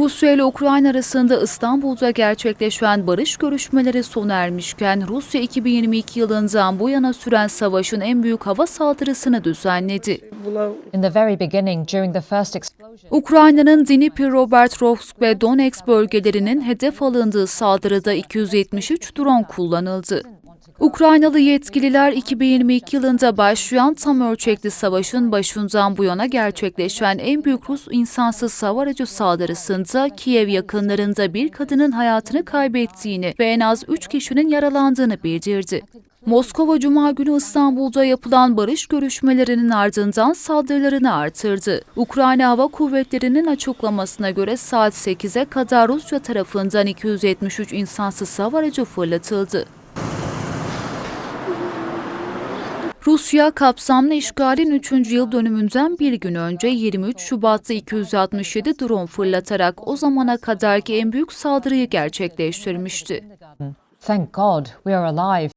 Rusya ile Ukrayna arasında İstanbul'da gerçekleşen barış görüşmeleri sona ermişken Rusya 2022 yılından bu yana süren savaşın en büyük hava saldırısını düzenledi. Ukrayna'nın Dnipro, Robertrovsk ve Donetsk bölgelerinin hedef alındığı saldırıda 273 drone kullanıldı. Ukraynalı yetkililer 2022 yılında başlayan tam ölçekli savaşın başından bu yana gerçekleşen en büyük Rus insansız hava saldırısında Kiev yakınlarında bir kadının hayatını kaybettiğini ve en az 3 kişinin yaralandığını bildirdi. Moskova Cuma günü İstanbul'da yapılan barış görüşmelerinin ardından saldırılarını artırdı. Ukrayna Hava Kuvvetleri'nin açıklamasına göre saat 8'e kadar Rusya tarafından 273 insansız hava fırlatıldı. Rusya kapsamlı işgalin 3. yıl dönümünden bir gün önce 23 Şubat'ta 267 drone fırlatarak o zamana kadarki en büyük saldırıyı gerçekleştirmişti. thank God we are alive.